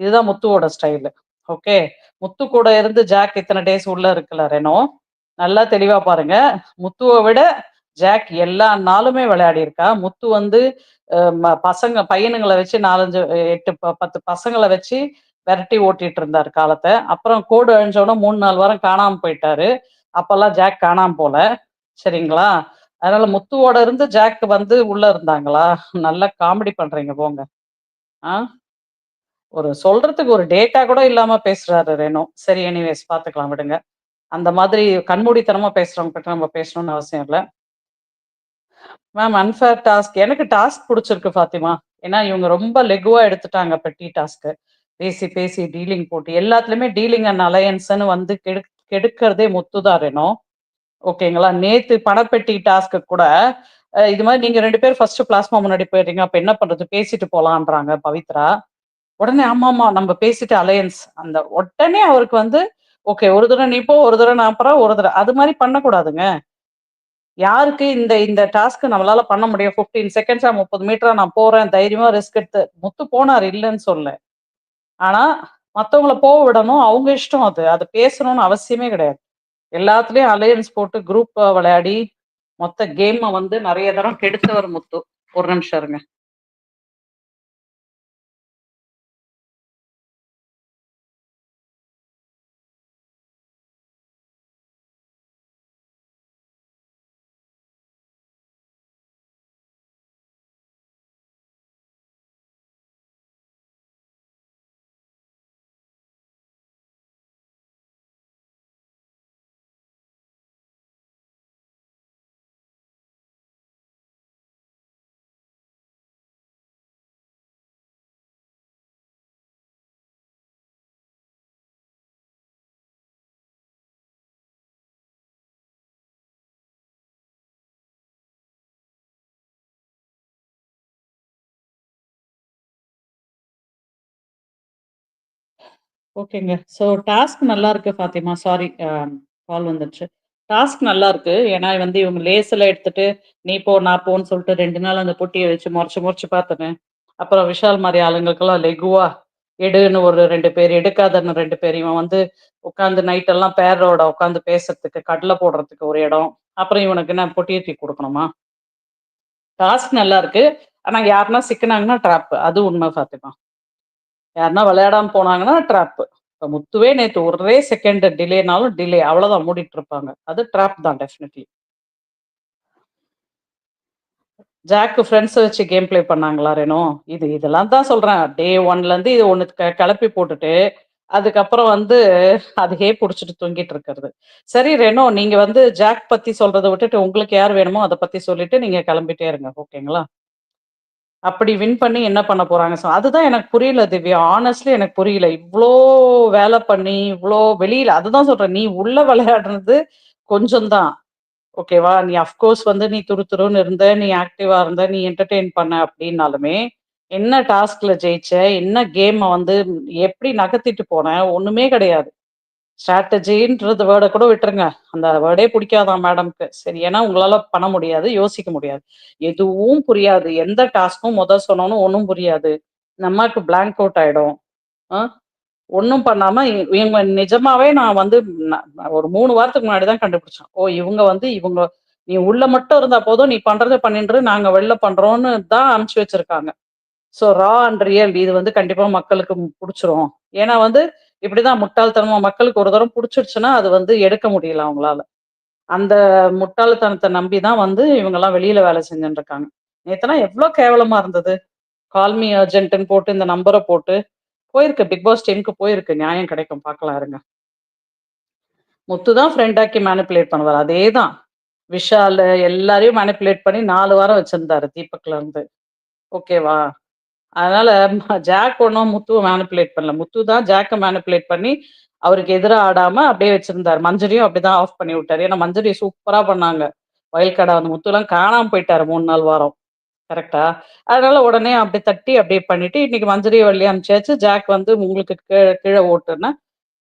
இதுதான் முத்துவோட ஸ்டைலு ஓகே முத்து கூட இருந்து ஜாக் இத்தனை டேஸ் உள்ள இருக்குல்ல ரெனோ நல்லா தெளிவா பாருங்க. முத்துவை விட ஜாக் எல்லா நாளுமே விளையாடி இருக்கா முத்து வந்து பசங்க பையனுங்களை வச்சு நாலஞ்சு எட்டு ப- பத்து பசங்களை வச்சு விரட்டி ஓட்டிட்டு இருந்தார் காலத்தை. அப்புறம் கோடு அழிஞ்சோடனே மூணு நாலு வாரம் காணாம போயிட்டாரு. அப்பெல்லாம் ஜாக் காணாம போல. சரிங்களா? அதனால முத்துவோட இருந்து ஜாக் வந்து உள்ள இருந்தாங்களா? நல்லா காமெடி பண்றீங்க போங்க. ஆ? ஒரு சொல்றதுக்கு ஒரு டேட்டா கூட இல்லாம பேசுறாரு ரேணும் சரி எனிவேஸ் பாத்துக்கலாம் விடுங்க. அந்த மாதிரி கண்மூடித்தனமா பேசுறவங்க கிட்ட நம்ம பேசணும்னு அவசியம் இல்லை. மேம் அன்ஃபேர் டாஸ்க் எனக்கு டாஸ்க் பிடிச்சிருக்கு ஃபாத்திமா. ஏன்னா இவங்க ரொம்ப லெகுவா எடுத்துட்டாங்க பெட்டி டாஸ்க்கு பேசி பேசி டீலிங் போட்டு. எல்லாத்துலயுமே டீலிங் அண்ட் அலையன்ஸ்னு வந்து கெடு கெடுக்கிறதே முத்துதான் ரெனோ. ஓகேங்களா நேத்து பணப்பெட்டி டாஸ்க்கு கூட இது மாதிரி நீங்க ரெண்டு பேரும் ஃபர்ஸ்ட் பிளாஸ்மா முன்னாடி போயிடுறீங்க. அப்ப என்ன பண்றது? பேசிட்டு போலான்றாங்க பவித்ரா. உடனே ஆமா ஆமா நம்ம பேசிட்டு அலையன்ஸ் அந்த உடனே அவருக்கு வந்து ஓகே ஒரு தடவை நீ போ ஒரு தடவை நான் அப்புறம் ஒரு தடவை. அது மாதிரி பண்ணக்கூடாதுங்க. யாருக்கு இந்த இந்த டாஸ்க் நம்மளால பண்ண முடியும்? 15 செகண்ட்ஸா முப்பது மீட்டரா நான் போறேன் தைரியமா ரிஸ்க் எடுத்து முத்து போனார் இல்லைன்னு சொல்ல ஆனா மத்தவங்கள போக விடணும் அவங்க இஷ்டம் அது. அது பேசணும்னு அவசியமே கிடையாது. எல்லாத்துலயும் அலையன்ஸ் போட்டு குரூப் விளையாடி மொத்த கேமை வந்து நிறைய தரம் கெடுத்தவர் முத்து. ஒரு நிமிஷம் இருங்க. ஓகேங்க. ஸோ டாஸ்க் நல்லா இருக்கு ஃபாத்திமா சாரி கால் um, வந்துருச்சு. டாஸ்க் நல்லா இருக்கு ஏன்னா வந்து இவங்க லேசில் எடுத்துட்டு நீ போ நான் போன்னு சொல்லிட்டு ரெண்டு நாள் அந்த பொட்டியை வச்சு முறைச்சு முறைச்சு பார்த்தேன். அப்புறம் விஷால் மாதிரி ஆளுங்களுக்கெல்லாம் லெகுவா எடுன்னு ஒரு ரெண்டு பேர் எடுக்காதன்னு ரெண்டு பேர். இவன் வந்து உட்காந்து நைட்டெல்லாம் பேரோட உட்காந்து பேசுறதுக்கு கடலை போடுறதுக்கு ஒரு இடம். அப்புறம் இவனுக்கு நான் பொட்டியை தூக்கி கொடுக்கணுமா? டாஸ்க் நல்லா இருக்கு ஆனா யாருன்னா சிக்கினாங்கன்னா ட்ராப் அது உண்மை ஃபாத்திமா. யாருன்னா விளையாடாம போனாங்கன்னா ட்ராப் இப்போ முத்துவே நேற்று ஒரே செகண்ட் டிலேனாலும் டிலே அவ்வளோதான் மூடிட்டு இருப்பாங்க. அது ட்ராப் தான் டெஃபினெட்லி ஜாக்கு ஃப்ரெண்ட்ஸ் வச்சு கேம் பிளே பண்ணாங்களா ரெனோ? இது இதெல்லாம் தான் சொல்றேன். டே ஒன்ல இருந்து இது ஒன்று க கிளப்பி போட்டுட்டு அதுக்கப்புறம் வந்து அதையே பிடிச்சிட்டு தூங்கிட்டு இருக்கிறது. சரி ரெனோ நீங்க வந்து ஜாக் பத்தி சொல்றதை விட்டுட்டு உங்களுக்கு யார் வேணுமோ அதை பத்தி சொல்லிட்டு நீங்க கிளம்பிட்டே இருங்க. ஓகேங்களா? அப்படி வின் பண்ணி என்ன பண்ண போறாங்க? ஸோ அதுதான் எனக்கு புரியல திவ்யா. ஆனஸ்ட்லி எனக்கு புரியல. இவ்வளோ வேலை பண்ணி இவ்வளோ வெளியில அதுதான் சொல்றேன். நீ உள்ள விளையாடுறது கொஞ்சம் தான் ஓகேவா நீ அஃப்கோர்ஸ் வந்து நீ துரு துருன்னு இருந்த நீ ஆக்டிவா இருந்த நீ என்டர்டெயின் பண்ண அப்படின்னாலுமே என்ன டாஸ்க்ல ஜெயிச்ச என்ன கேமை வந்து எப்படி நகர்த்திட்டு போன ஒண்ணுமே கிடையாது. ஸ்ட்ராட்டஜின்றது வேர்டை கூட விட்டுருங்க. அந்த வேர்டே பிடிக்காதான் மேடம்க்கு சரி ஏன்னா உங்களால பண்ண முடியாது யோசிக்க முடியாது. எதுவும் புரியாது. எந்த டாஸ்க்கும் முதல் சொன்னோன்னு ஒன்றும் புரியாது. நம்மக்கு பிளாங்க் அவுட் ஆயிடும். ஒன்றும் பண்ணாம இ- இவங்க நிஜமாவே நான் வந்து ஒரு மூணு வாரத்துக்கு முன்னாடி தான் கண்டுபிடிச்சேன். ஓ இவங்க வந்து இவங்க நீ உள்ள மட்டும் இருந்தா போதும் நீ பண்றதை பண்ணின்று நாங்க வெளில பண்றோம்னு தான் அனுப்பிச்சு வச்சிருக்காங்க. ஸோ ரா அண்ட் ரியல் இது வந்து கண்டிப்பா மக்களுக்கு பிடிச்சிரும். ஏன்னா வந்து இப்படிதான் முட்டாள்தனமா மக்களுக்கு ஒரு தரம் பிடிச்சிருச்சுன்னா அது வந்து எடுக்க முடியல அவங்களால. அந்த முட்டாள்தனத்தை நம்பி தான் வந்து இவங்க எல்லாம் வெளியில வேலை செஞ்சுட்டு இருக்காங்க நேத்தெல்லாம் எவ்வளவு கேவலமா இருந்தது. கால்மி அர்ஜென்ட்னு போட்டு இந்த நம்பரை போட்டு. போயிருக்கு. பிக் பாஸ் டீமுக்கு போயிருக்கு. நியாயம் கிடைக்கும். பார்க்கலாம் இருங்க. முத்து தான் ஃப்ரெண்டாக்கி மேனிப்புலேட் பண்ணுவார். அதே தான் விஷால் எல்லாரையும் மேனிப்புலேட் பண்ணி நாலு வாரம் வச்சிருந்தாரு தீபக்ல இருந்து. ஓகேவா? அதனால *laughs* ஜாக் ஒன்றும் முத்துவை மேனிப்புலேட் பண்ணல. முத்து தான் ஜாக்கை மேனிப்புலேட் பண்ணி, அவருக்கு எதிராக ஆடாம அப்படியே வச்சிருந்தார் மஞ்சரியும் அப்படிதான் ஆஃப் பண்ணி விட்டாரு. ஏன்னா மஞ்சரி சூப்பரா பண்ணாங்க. வயல் அந்த முத்துலாம் காணாம போயிட்டாரு மூணு நாள் வாரம். கரெக்டா அதனால உடனே அப்படி தட்டி அப்படியே பண்ணிட்டு, இன்னைக்கு மஞ்சரிய வெளிய அனுப்பிச்சாச்சு. ஜாக் வந்து உங்களுக்கு கீழ கீழ ஓட்டுன்னா,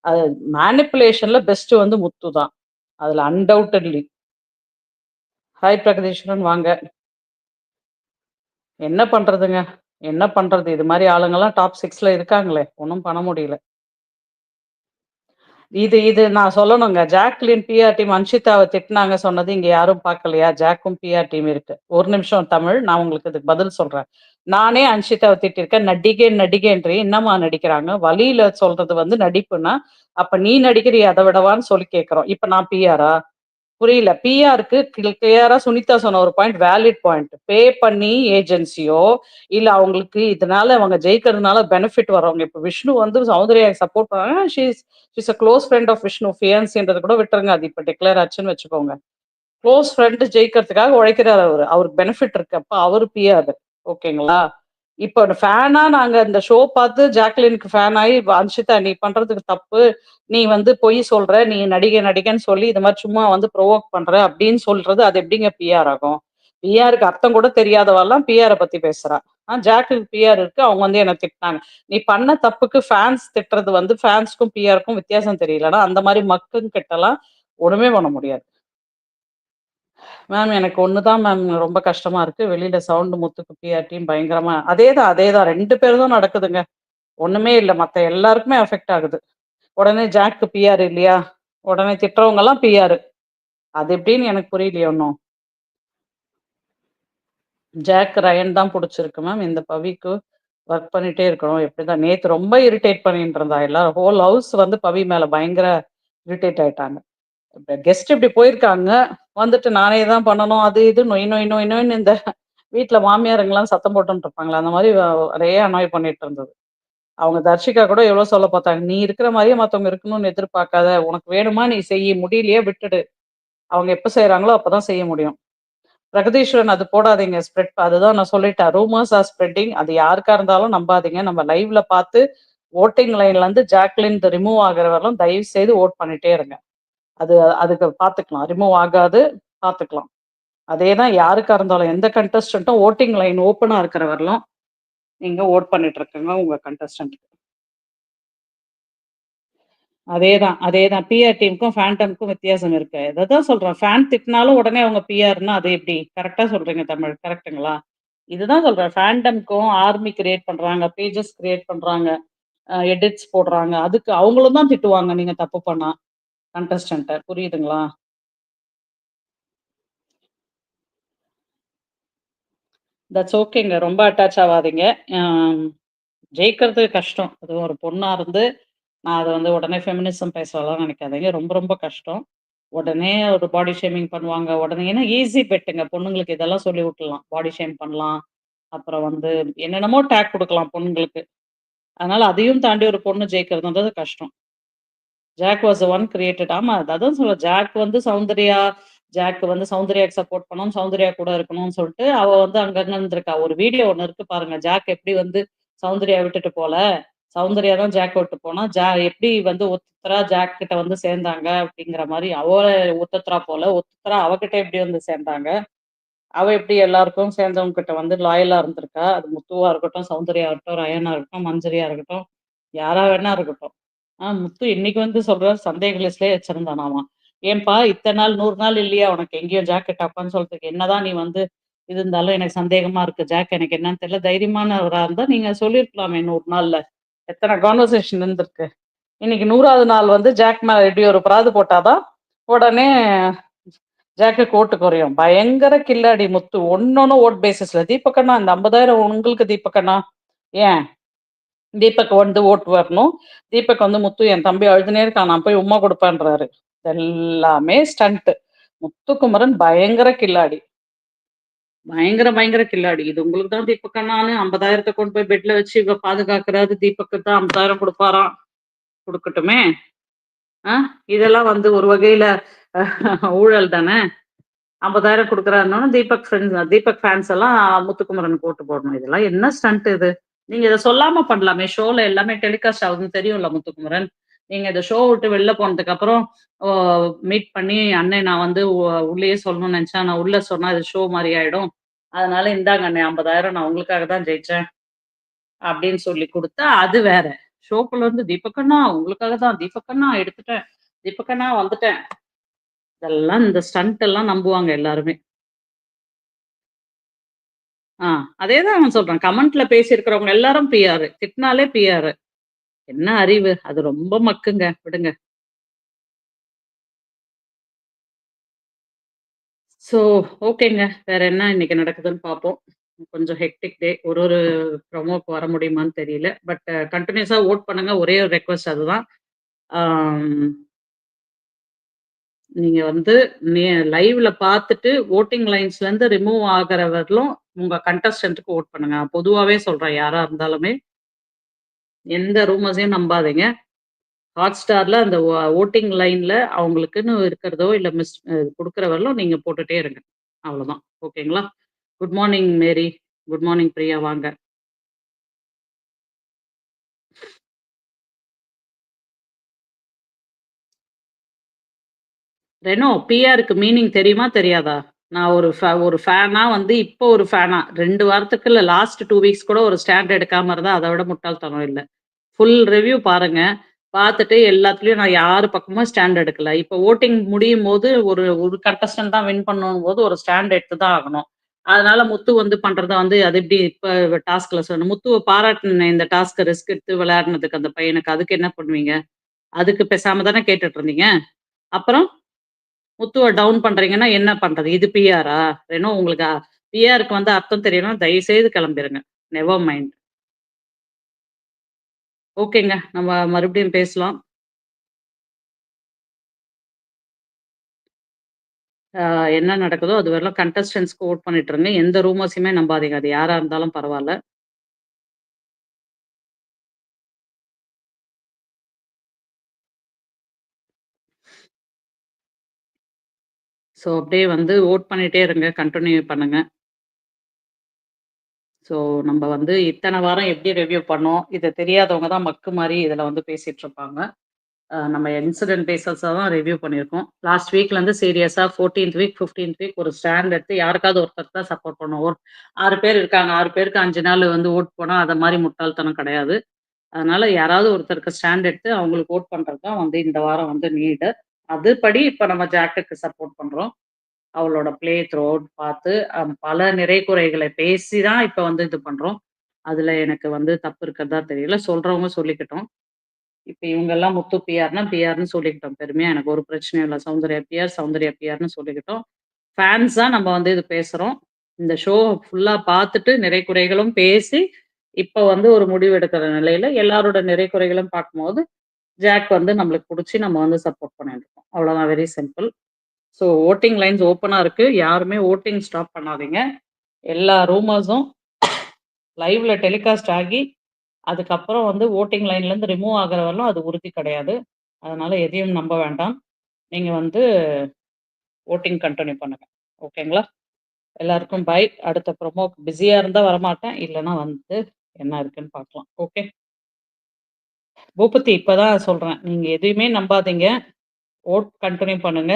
அது மேனிப்புலேஷன்ல பெஸ்ட் வந்து முத்து தான். அதுல அன்டவுட்டட்லி. ஹாய் பிரகதீஸ்வரன் வாங்க. என்ன பண்றதுங்க? என்ன பண்றது? இது மாதிரி ஆளுங்கெல்லாம் டாப் சிக்ஸ்ல இருக்காங்களே! ஒன்றும் பண்ண முடியல. இது இது நான் சொல்லணுங்க. ஜாக்லின் பிஆர் டீம் அன்ஷிதாவை திட்டினாங்க சொன்னது இங்க யாரும் பார்க்கலையா? ஜாக்கும் பிஆர் டீம் இருக்கு. ஒரு நிமிஷம் தமிழ். நான் உங்களுக்கு இதுக்கு பதில் சொல்றேன். நானே அன்ஷிதாவை திட்டிருக்கேன் நடிகை நடிகைன்றி என்னம்மா நடிக்கிறாங்க? வழியில சொல்றது வந்து நடிப்புன்னா, அப்ப நீ நடிக்கிறியே அதை விடவான்னு சொல்லி கேட்கிறோம். இப்ப நான் பிஆரா? புரியல. பிஆருக்கு கிளியரா சுனிதா சொன்ன ஒரு பாயிண்ட் வேலிட் பாயிண்ட். பே பண்ணி ஏஜென்சியோ, இல்ல அவங்களுக்கு இதனால அவங்க ஜெயிக்கிறதுனால பெனிஃபிட் வர்றவங்க. இப்ப விஷ்ணு வந்து சௌந்தர்யா சப்போர்ட் பண்ணாங்க. She is a close friend of Vishnu. ஃபியான்சின்றத கூட விட்டுருங்க. அது இப்ப டிக்ளேர் ஆச்சுன்னு வச்சுக்கோங்க. க்ளோஸ் ஃப்ரெண்ட் ஜெயிக்கிறதுக்காக உழைக்கிறாரு அவர் அவருக்கு பெனிஃபிட் இருக்கு. அப்ப அவரு பிஆர். ஓகேங்களா? இப்ப ஃபேனா நாங்க இந்த ஷோ பார்த்து ஜாக்லினுக்கு ஃபேன் ஆகி "அன்ஷிதா நீ பண்றதுக்கு தப்பு. நீ வந்து பொய் சொல்ற. நீ நடிகை நடிகைன்னு சொல்லி இது மாதிரி சும்மா வந்து ப்ரொவோக் பண்ற." அப்படின்னு சொல்றது அது எப்படிங்க பிஆர் ஆகும்? பிஆருக்கு அர்த்தம் கூட தெரியாதவெல்லாம் பிஆரை பத்தி பேசுறா. ஆ ஜாக்குக்கு பிஆர் இருக்கு. அவங்க வந்து என்ன திட்டினாங்க. நீ பண்ண தப்புக்கு ஃபேன்ஸ் திட்டுறது வந்து ஃபேன்ஸ்க்கும் பிஆருக்கும் வித்தியாசம் தெரியலன்னா, அந்த மாதிரி மக்கும் கிட்டலாம் ஒண்ணுமே பண்ண முடியாது. மேம் எனக்கு ஒன்று தான் மேம் ரொம்ப கஷ்டமா இருக்கு. வெளியில சவுண்ட் முத்துக்கு பிஆர் தான் பயங்கரமா அதேதான், அதேதான் 2 பேருதும் நடக்குதுங்க. ஒண்ணுமே இல்ல. மத்த எல்லாருக்குமே அஃபெக்ட் ஆகுது. உடனே ஜாக்கு பிஆர் இல்லையா? உடனே திட்டுறவங்கலாம் பிஆர். அது எப்படின்னு எனக்கு புரியலையே ஒன்றும் ஜாக் ரயன் தான் புடிச்சிருக்கு மேம். இந்த பவிக்கு ஒர்க் பண்ணிட்டே இருக்கணும். எப்படிதான் நேத்து ரொம்ப இரிட்டேட் பண்ணிட்டு இருந்தா. எல்லாரும் ஹோல் ஹவுஸ் வந்து பவி மேல பயங்கர இரிட்டேட் ஆயிட்டாங்க. கெஸ்ட் இப்படி போயிருக்காங்க. வந்துட்டு நானே தான் பண்ணணும். அது இது நொய் நொய் நொய் நொய்னு இந்த வீட்டில் மாமியாருங்கெல்லாம் சத்தம் போட்டுன்னு இருப்பாங்கல்ல. அந்த மாதிரி நிறைய அனாய் பண்ணிட்டு இருந்தது. அவங்க தர்ஷிகா கூட எவ்வளோ சொல்ல பார்த்தாங்க. "நீ இருக்கிற மாதிரியே மத்தவங்க இருக்கணும்னு எதிர்பார்க்காத. உனக்கு வேணுமா நீ செய்ய முடியலையே விட்டுடு. அவங்க எப்ப செய்றாங்களோ அப்பதான் செய்ய முடியும்." பிரகதீஸ்வரன் அது போடாதீங்க ஸ்ப்ரெட் அதுதான் நான் சொல்லிட்டேன். Rumours are spreading. அது யாருக்கா இருந்தாலும் நம்பாதீங்க. நம்ம லைவ்ல பார்த்து வோட்டிங் லைன்ல இருந்து ஜாக்லின் ரிமூவ் ஆகுற தயவு செய்து வோட் பண்ணிட்டே இருங்க. அது அதுக்கு பார்த்துக்கலாம். ரிமூவ் ஆகாது பார்த்துக்கலாம். அதே தான் யாருக்கா இருந்தாலும் எந்த கண்டஸ்டன்ட்டும் ஓட்டிங் லைன் ஓப்பனாக இருக்கிற வரலாம் நீங்கள் வோட் பண்ணிட்டு இருக்குங்க அதே தான் அதே தான் பிஆர் டீமுக்கும், ஃபேண்டம்க்கும் வித்தியாசம் இருக்கு. இதான் சொல்றேன். ஃபேன் திட்டினாலும் உடனே அவங்க பிஆர்னா அது எப்படி? கரெக்டா சொல்றீங்க தமிழ். கரெக்ட்டுங்களா? இதுதான் சொல்றேன். ஃபேண்டம்க்கும் ஆர்மி கிரியேட் பண்றாங்க. பேஜஸ் கிரியேட் பண்றாங்க. எடிட்ஸ் போடுறாங்க. அதுக்கு அவங்களும் தான் திட்டுவாங்க நீங்க தப்பு பண்ணா. கண்டஸ்டன்ட்ட. புரியுதுங்களா? தட்ஸ் ஓகேங்க. ரொம்ப அட்டாச் ஆகாதீங்க ஜெயிக்கிறது கஷ்டம். அதுவும் ஒரு பொண்ணா இருந்து, நான் அதை வந்து உடனே ஃபெமினிசம் பேசலாம் நினைக்காதீங்க. ரொம்ப ரொம்ப கஷ்டம். உடனே ஒரு பாடி ஷேமிங் பண்ணுவாங்க. உடனே ஏன்னா ஈஸி பெட்டுங்க. பொண்ணுங்களுக்கு இதெல்லாம் சொல்லி விட்டுலாம் பாடி ஷேம் பண்ணலாம். அப்புறம் வந்து என்னென்னமோ டேக் கொடுக்கலாம் பொண்ணுங்களுக்கு. அதனால அதையும் தாண்டி ஒரு பொண்ணு ஜெயிக்கிறதுன்றது கஷ்டம். Jack was one created. ஆமா. அதான் சொல்ல ஜாக் வந்து சௌந்தர்யா ஜாக் வந்து சௌந்தர்யாக்கு சப்போர்ட் பண்ணணும். சௌந்தர்யா கூட இருக்கணும்னு சொல்லிட்டு அவ வந்து அங்கங்க இருந்திருக்கா. ஒரு வீடியோ ஒண்ணு இருக்கு பாருங்க. ஜாக் எப்படி வந்து சௌந்தர்யா விட்டுட்டு போல. சௌந்தர்யா தான் ஜாக் விட்டு போனா. ஜா எப்படி வந்து ஒத்துத்தரா ஜாக் கிட்ட வந்து சேர்ந்தாங்க அப்படிங்கிற மாதிரி அவ ஒத்துத்தரா போல. ஒத்துத்தரா அவகிட்ட எப்படி வந்து சேர்ந்தாங்க. அவ எப்படி எல்லாருக்கும் சேர்ந்தவங்க கிட்ட வந்து லாயலா இருந்திருக்கா. அது முத்துவா இருக்கட்டும், சௌந்தர்யா இருக்கட்டும், ரயனா இருக்கட்டும், மஞ்சரியா இருக்கட்டும், யாரா வேணா இருக்கட்டும். ஆஹ் முத்து இன்னைக்கு வந்து சொல்றாரு சந்தேக லிஸ்ட்லயே வச்சிருந்தானாமா. ஏன்பா இத்தனை நாள் நூறு நாள் இல்லையா உனக்கு எங்கேயோ ஜாக்கெட் அப்பான்னு சொல்றதுக்கு என்னதான் நீ வந்து இது இருந்தாலும் எனக்கு சந்தேகமா இருக்கு. ஜாக் எனக்கு என்னன்னு தெரியல. தைரியமானவரா இருந்தா நீங்க சொல்லிருக்கலாமே நூறு நாள்ல. எத்தனை கான்வர்சேஷன் இருந்திருக்கு. இன்னைக்கு 100வது நாள் வந்து ஜாக் மேல இப்படி ஒரு பிராது போட்டாதான் உடனே ஜாக்கெட் ஓட்டு குறையும். பயங்கர கில்லாடி முத்து. ஒன்னொன்னு ஓட் பேசிஸ்ல. தீபக்கண்ணா இந்த 50,000 உங்களுக்கு தீபக்கண்ணா ஏன்? தீபக் வந்து ஓட்டு வரணும். தீபக் வந்து முத்து என் தம்பி அழுதுனே இருக்கான். நான் போய் உம்மா கொடுப்பேன்றாரு எல்லாமே ஸ்டண்ட். முத்துக்குமரன் பயங்கர கில்லாடி. பயங்கர, பயங்கர கில்லாடி. இது உங்களுக்கு தான் தீபக் அண்ணான்னு 50,000த்த கொண்டு போய் பெட்ல வச்சு இவ பாதுகாக்கிறாரு. தீபக்கு தான் ஐம்பதாயிரம் கொடுப்பாராம் குடுக்கட்டுமே! ஆ இதெல்லாம் வந்து ஒரு வகையில ஊழல் தானே! ஐம்பதாயிரம் கொடுக்குறாருன்னு தீபக் ஃப்ரெண்ட்ஸ் தீபக் ஃபேன்ஸ் எல்லாம் முத்துக்குமரனுக்கு ஓட்டு போடணும். இதெல்லாம் என்ன ஸ்டண்ட் இது? நீங்க இத சொல்லாம பண்ணலாமே! ஷோல எல்லாமே டெலிகாஸ்ட் ஆகுதுன்னு தெரியும்ல முத்துக்குமரன். நீங்க இந்த ஷோ விட்டு வெளில போனதுக்கு அப்புறம் ஓ மீட் பண்ணி, அண்ணன் நான் வந்து உ உள்ளயே சொல்லணும்னு நினைச்சா நான் உள்ள சொன்னா இது ஷோ மாதிரி ஆயிடும். அதனால இந்தாங்க அண்ணே 50,000 நான் உங்களுக்காக தான் ஜெயிச்சேன்." அப்படின்னு சொல்லி குடுத்தா அது வேற. ஷோக்குள்ள இருந்து தீபக்கண்ணா உங்களுக்காக தான். தீபக்கண்ணா எடுத்துட்டேன். தீபக்கண்ணா வந்துட்டேன்." இதெல்லாம் இந்த ஸ்டண்ட் எல்லாம் நம்புவாங்க எல்லாருமே. ஆஹ் அதே தான் அவன் சொல்றேன். கமெண்ட்ல பேசியிருக்கிறவங்க எல்லாரும் பிஆர். திட்டினாலே பிஆர். என்ன அறிவு? அது ரொம்ப மக்குங்க. விடுங்க. ஸோ ஓகேங்க. வேற என்ன இன்னைக்கு நடக்குதுன்னு பார்ப்போம். கொஞ்சம் ஹெக்டிக் டே. ஒரு ஒரு ப்ரொமோக்கு வர முடியுமான்னு தெரியல. பட் கண்டினியூஸாக வோட் பண்ணுங்க. ஒரே ஒரு ரெக்வஸ்ட் அதுதான். நீங்க வந்து நே லைவ்ல பார்த்துட்டு வோட்டிங் லைன்ஸ்லேருந்து ரிமூவ் ஆகுற உங்க கண்டஸ்டன்ட்டுக்கு வோட் பண்ணுங்க. பொதுவாகவே சொல்றேன் யாரா இருந்தாலுமே. எந்த ரூமர்ஸையும் நம்பாதீங்க. Hotstarல அந்த ஓட்டிங் லைன்ல அவங்களுக்குன்னு இருக்கிறதோ, இல்லை மிஸ் அ நீங்க போட்டுட்டே இருங்க. அவ்வளோதான். ஓகேங்களா? Good morning Mary. Good morning Priya வாங்க. ரெனோ பிஆருக்கு மீனிங் தெரியுமா? தெரியாதா? நான் ஒரு ஃபே ஒரு ஃபேனா வந்து இப்போ ஒரு ஃபேனா ரெண்டு வாரத்துக்கு இல்ல லாஸ்ட் டூ வீக்ஸ் கூட ஒரு ஸ்டாண்ட் எடுக்காம இருந்தா அதை விட முட்டாள்தனம் இல்லை ஃபுல் ரிவ்யூ பாருங்க. பார்த்துட்டு எல்லாத்துலயும் நான் யாரு பக்கமும் ஸ்டாண்ட் எடுக்கல. இப்போ ஓட்டிங் முடியும் போது ஒரு ஒரு கண்டஸ்டன்ட் தான் வின் பண்ணணும்போது ஒரு ஸ்டாண்ட் எடுத்து தான் ஆகணும். அதனால முத்து வந்து பண்றத வந்து அது எப்படி இப்ப டாஸ்க்ல சொல்லணும். முத்துவை பாராட்டினேன் இந்த டாஸ்க்கை ரிஸ்க் எடுத்து விளையாடுனதுக்கு அந்த பையனுக்கு. அதுக்கு என்ன பண்ணுவீங்க? அதுக்கு பேசாம தானே கேட்டுட்டு இருந்தீங்க. அப்புறம்? முத்துவை டவுன் பண்றீங்கன்னா என்ன பண்றது? இது பிஆரா? ரெனோ உங்களுக்கு பிஆருக்கு வந்து அர்த்தம் தயவு தயவுசெய்து கிளம்பிருங்க. Never mind. ஓகேங்க. நம்ம மறுபடியும் பேசலாம். என்ன நடக்குதோ அது வரலாம் கண்டஸ்டன்ஸ்க்கு வோட் பண்ணிட்டு இருங்க. எந்த ரூமர்ஸயுமே நம்பாதீங்க. அது யாரா இருந்தாலும் பரவாயில்ல ஸோ அப்படியே வந்து வோட் பண்ணிட்டே இருங்க. கண்டினியூ பண்ணுங்க. ஸோ நம்ம வந்து இத்தனை வாரம் எப்படி ரிவ்யூ பண்ணோம். இதை தெரியாதவங்க தான் மக்கு மாதிரி இதில் வந்து பேசிகிட்டு இருப்பாங்க. நம்ம இன்சிடென்ட் பேசஸாக தான் ரிவ்யூ பண்ணியிருக்கோம். லாஸ்ட் வீக்லேருந்து சீரியஸாக ஃபோர்டீன்த் வீக், 15த் வீக் ஒரு ஸ்டாண்ட் எடுத்து யாருக்காவது ஒருத்தருக்கு தான் சப்போர்ட் பண்ணுவோம். ஒரு ஆறு பேர் இருக்காங்க. ஆறு பேருக்கு அஞ்சு நாள் வந்து ஓட் போனால் அதை மாதிரி முட்டாள்தனம் கிடையாது. அதனால யாராவது ஒருத்தருக்கு ஸ்டாண்ட் எடுத்து அவங்களுக்கு வோட் பண்ணுறது தான் வந்து இந்த வாரம் வந்து நீடு. அதுபடி இப்ப நம்ம ஜாக்குக்கு சப்போர்ட் பண்றோம். அவளோட ப்ளே த்ரோட் பார்த்து பல நிறை குறைகளை பேசி தான் இப்போ வந்து இது பண்றோம். அதுல எனக்கு வந்து தப்பு இருக்கிறதா தெரியல. சொல்றவங்க சொல்லிக்கிட்டோம் இப்ப இவங்கெல்லாம் முத்து பிஆர்னா பிஆர்னு சொல்லிக்கிட்டோம். பெருமையா எனக்கு ஒரு பிரச்சனையும் இல்லை சௌந்தர்யா பிஆர், சௌந்தர்யா பிஆர்னு சொல்லிக்கிட்டோம். ஃபேன்ஸாக நம்ம வந்து இது பேசுறோம். இந்த ஷோ ஃபுல்லா பார்த்துட்டு நிறை குறைகளும் பேசி, இப்போ வந்து ஒரு முடிவு எடுக்கிற நிலையில எல்லாரோட நிறை குறைகளும் பார்க்கும்போது, ஜாக் வந்து நம்மளுக்கு பிடிச்சி நம்ம வந்து சப்போர்ட் பண்ணிட்டுருக்கோம். அவ்வளோதான் very simple. So voting lines ஓப்பனாக இருக்கு. யாருமே வோட்டிங் ஸ்டாப் பண்ணாதீங்க. எல்லா ரூமர்ஸும் லைவ்ல டெலிகாஸ்ட் ஆகி, அதுக்கப்புறம் வந்து ஓட்டிங் லைன்லேருந்து ரிமூவ் ஆகுற வரலும் அது உறுதி கிடையாது. அதனால எதையும் நம்ப வேண்டாம். நீங்கள் வந்து ஓட்டிங் கண்டினியூ பண்ணுங்க. ஓகேங்களா? எல்லாருக்கும் பை அடுத்த ப்ரோமோக்கு பிஸியாக இருந்தால் வரமாட்டேன். இல்லைன்னா வந்து என்ன இருக்குன்னு பார்க்கலாம். ஓகே. பூபதி இப்ப தான் சொல்றேன். நீங்க எதையுமே நம்பாதீங்க. ஓட் கண்டினியூ பண்ணுங்க.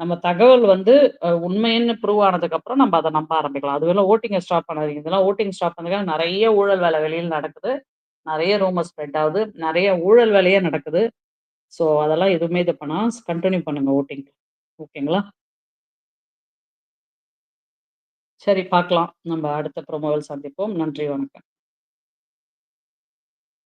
நம்ம தகவல் வந்து உண்மைன்னு ப்ரூவ் ஆனதுக்கப்புறம் நம்ம அதை நம்ப ஆரம்பிக்கலாம். அதுவரையிலும் ஓட்டிங்கை ஸ்டாப் பண்ணாதீங்க. இதெல்லாம் ஓட்டிங் ஸ்டாப் பண்ணதுக்காக நிறைய ஊழல் வேலை வெளியில நடக்குது. நிறைய ரூமர் ஸ்ப்ரெட் ஆகுது. நிறைய ஊழல் வேலையே நடக்குது. ஸோ அதெல்லாம் எதுவுமே இது பண்ணா கண்டினியூ பண்ணுங்க ஓட்டிங் ஓகேங்களா? சரி பார்க்கலாம். நம்ம அடுத்த ப்ரோமோவில் சந்திப்போம். நன்றி, வணக்கம்.